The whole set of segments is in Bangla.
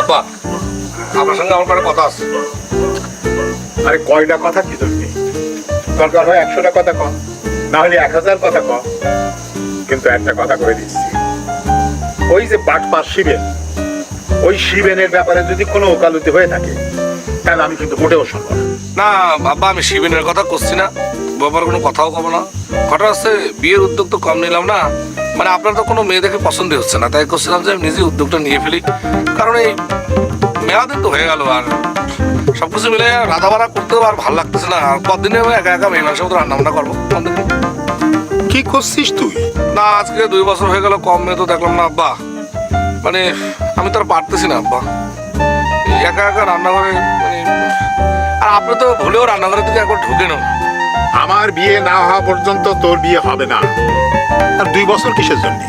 আব্বা, আপনার সঙ্গে আমার একটা কথা আছে। আরে, কয়টা কথা কি জন্যে দরকার হয় একশোটা কথা কম না হলে এক হাজার কথা কম কিন্তু একটা কথা করে দিচ্ছি। ওই যে বাটপাস শিবেন, ওই শিবেনের ব্যাপারে যদি কোনো ওকালতি হয়ে থাকে, তাহলে আমি কিন্তু মোটেও শুনব না। বাবা আমি শিবিনের কথা করছি না। বাবার কোনো কথাও কব না। ঘটনা হচ্ছে, বিয়ের উদ্যোগ তো কম নিলাম না। মানে আপনার তো কোনো মেয়ে দেখে পছন্দই হচ্ছে না তাই করছিলাম যে আমি নিজে উদ্যোগটা নিয়ে ফেলি। কারণ এই মেলা দিন তো হয়ে গেল আর সবকিছু মিলে রাধা বাড়া করতেও আর ভালো লাগতেছে না। আর কদিনে আমি একা একা মেয়ে মানুষের মতো রান্না বান্না করব? কি করছিস তুই? না আজকে দুই বছর হয়ে গেল কম মেয়ে তো দেখলাম না আব্বা। মানে আমি তো আর পারতেছি না আব্বা। একা একা রান্নাঘরে মানে আর আপনি তো ভুলেও রান্নাঘরের দিকে একবার ঢুকেনও না আমার বিয়ে না হওয়া পর্যন্ত তোর বিয়ে হবে না। আর দুই বছর কিসের জন্য?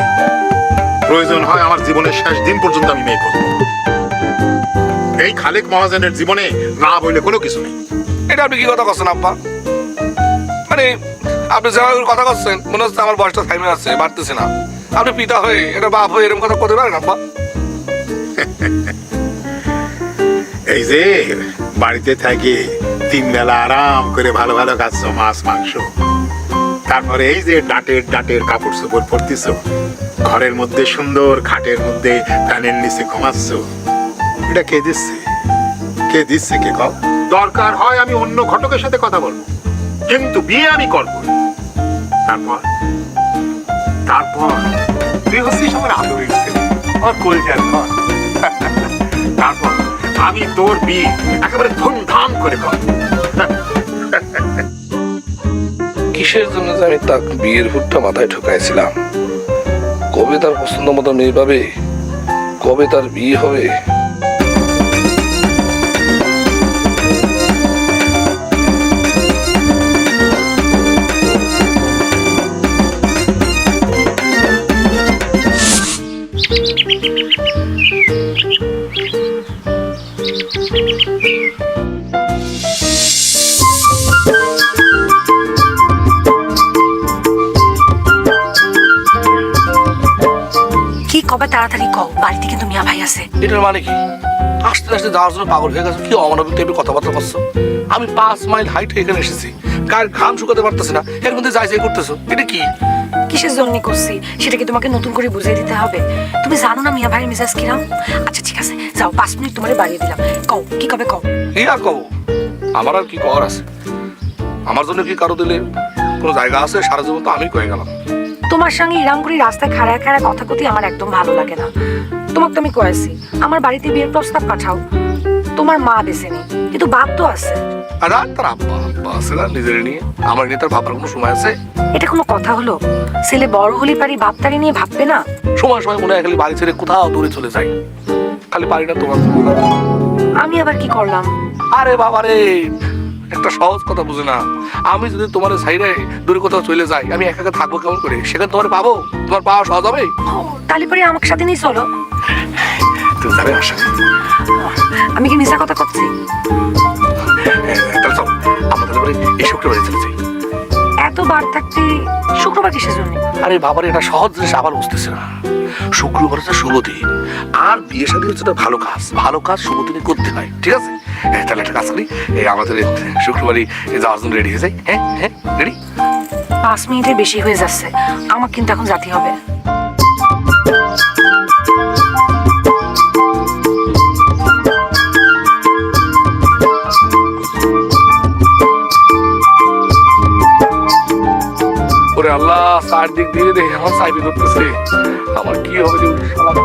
প্রয়োজন হয় আমার জীবনের শেষ দিন পর্যন্ত আমি মেয়ে করব এই খালেক মহাজনের জীবনে না বইলে কোনো কিছু নেই। এটা আপনি কি কথা করছেন আব্বা? মানে আপনি যেভাবে কথা করছেন মনে হচ্ছে আমার বয়সটা থাইমে আছে বাড়তেছে না। আপনি পিতা হয়ে এটা বাপ হয়ে এরকম কথা করতে পারেন আব্বা? এই যে বাড়িতে থাকি তিন বেলা আরাম করে ভালো ভালো খাচ্ছ মাছ মাংস। তারপরে এই যে ডাটের ডাটের কাপড় চোপড় পরতেছ, ঘরের মধ্যে সুন্দর, খাটের মধ্যে ফ্যানের নিচে ঘুমাচ্ছ, এটা কে দিচ্ছে? কে দিচ্ছে কে কও? দরকার হয় আমি অন্য ঘটকের সাথে কথা বলব, কিন্তু বিয়ে আমি করব তারপর? তারপর? তুই হচ্ছিস আমার আদরের ছেলে আমার কলজার তারপর? আমি তোর বিয়ে একেবারে ধুমধাম করে কর কিসের জন্য যে আমি তাক বিয়ের হুটটা মাথায় ঢুকাইছিলাম? কবে তার পছন্দ মতো মেয়ে পাবে? কবে তার বিয়ে হবে? তাড়াতাড়ি কও বাড়িতে কিন্তু মিয়া ভাই আছে। এটার মানে কি? আস্তে আস্তে যাওয়ার জন্য পাগল হয়ে গেছে? কি অমানবিক টাইপের কথাবার্তা করছ? আমি পাঁচ মাইল হাইট এখানে এসেছি। গায়ের ঘাম শুকাতে পারতেছি না। এর মধ্যে যাই যাই করতেছো। এটা কি? কিসের জন্য করছি? সেটা কি তোমাকে নতুন করে বুঝিয়ে দিতে হবে? তুমি জানো না মিয়া ভাইয়ের মেজাজ কিরাম? আচ্ছা ঠিক আছে। যাও পাঁচ মিনিট তোমার বাড়িয়ে দিলাম। কও কি কবে কও? ইয়া কও? আমার আর কি কর আছে? আমার জন্য কি কারও দিলে কোনো জায়গা আছে? সারা জীবন তো আমি কয়ে গেলাম। তোমার সঙ্গে ইরাম করে রাস্তায় খাড়ায় খাড়ায় কথা কথি আমার একদম ভালো লাগে না। তোমাকে তো আমি কয়েছি আমার বাড়িতে বিয়ের প্রস্তাব পাঠাও। তোমার মা বেছে নি কিন্তু বাপ তো আছে। আর আর তার আব্বা আব্বা আছে না নিজের নিয়ে? আমার নিয়ে তার ভাবার কোনো সময় আছে? এটা কোনো কথা হলো? ছেলে বড় হলে পারি বাপ তারি নিয়ে ভাববে না? সময় সময় মনে হয় খালি বাড়ি ছেড়ে কোথাও দূরে চলে যাই খালি বাড়ি না তোমার আমি আবার কি করলাম? আরে বাবা রে একটা সহজ কথা বুঝে না। আমি যদি তোমার সাইডে দূরে কোথাও চলে যাই আমি একা একা থাকব কেমন করে? সেখানে তোমার পাবো? তোমার পাওয়া সহজ হবে? তাহলে পরে আমাকে সাথে নিয়ে চলো। তুমি যাবে আসা আমি কি মিশা কথা করছি? চল। আমাদের এবারে এই শুক্রবারে চলে যাই বার থাকছি শুক্রবার কিসের জন্য? আরে বাবার এটা সহজ জিনিস আবার বুঝতেছে না। শুক্রবার হচ্ছে শুভ দিন। আর বিয়ে শাদী হচ্ছে একটা ভালো কাজ। ভালো কাজ শুভ দিনে করতে হয় ঠিক আছে? হ্যাঁ তাহলে একটা কাজ করি। এই আমাদের শুক্রবারই এই যাওয়ার জন্য রেডি হয়ে যাই। হ্যাঁ হ্যাঁ রেডি পাঁচ মিনিটের বেশি হয়ে যাচ্ছে। আমার কিন্তু এখন জাতি হবে। আল্লাহ চারদিক দিয়ে দেখে আমার সাইবি করতেছে। আমার কি হবে যে শালা